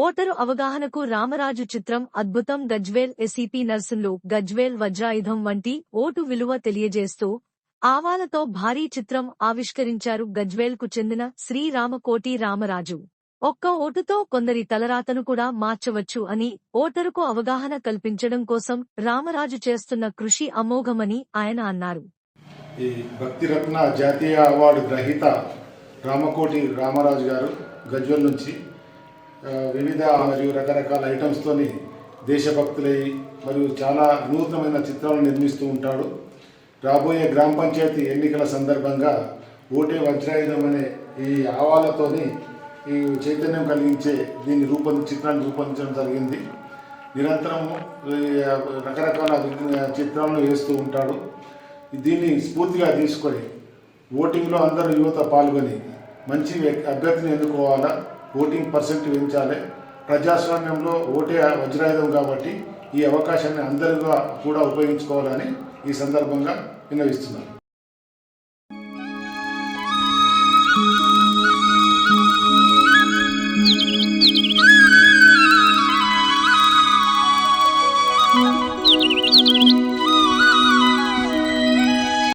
Voter అవగాహనకు రామరాజు చిత్రం అద్భుతం. గజ్వేల్ ఎసిపి నర్సులు గజ్వేల్ వజ్రాయుధం వంటి ఓటు విలువ తెలియజేస్తూ ఆవాలతో భారీ చిత్రం ఆవిష్కరించారు. గజ్వేల్కు చెందిన శ్రీరామకోటి రామరాజు. ఒక్క ఓటుతో కొందరి తలరాతను కూడా మార్చవచ్చు అని ఓటరుకు అవగాహన కల్పించడం కోసం రామరాజు చేస్తున్న కృషి అమోఘమని ఆయన అన్నారు. ఈ భక్తిరత్న జాతీయ అవార్డు గ్రహీత రామకోటి రామరాజు గారు గజ్వల్ నుంచి వివిధ మరియు రకరకాల ఐటమ్స్తోని దేశభక్తులై మరియు చాలా నూతనమైన చిత్రాలను నిర్మిస్తూ ఉంటాడు. రాబోయే గ్రామ పంచాయతీ ఎన్నికల సందర్భంగా ఓటే వజ్రాయుధం అనే ఈ ఆవాలతోని ఈ చైతన్యం కలిగించే దీన్ని రూపొంది చిత్రాన్ని రూపొందించడం జరిగింది. నిరంతరం రకరకాల చిత్రాలను వేస్తూ ఉంటాడు. దీన్ని స్ఫూర్తిగా తీసుకొని ఓటింగ్లో అందరూ యువత పాల్గొని మంచి అభ్యర్థిని ఎన్నుకోవాలా? ఓటింగ్ పర్సెంట్ పెంచాలి. ప్రజాస్వామ్యంలో ఓటే వజ్రాయుధం కాబట్టి ఈ అవకాశాన్ని అందరిగా కూడా ఉపయోగించుకోవాలని ఈ సందర్భంగా విన్నవిస్తున్నాను.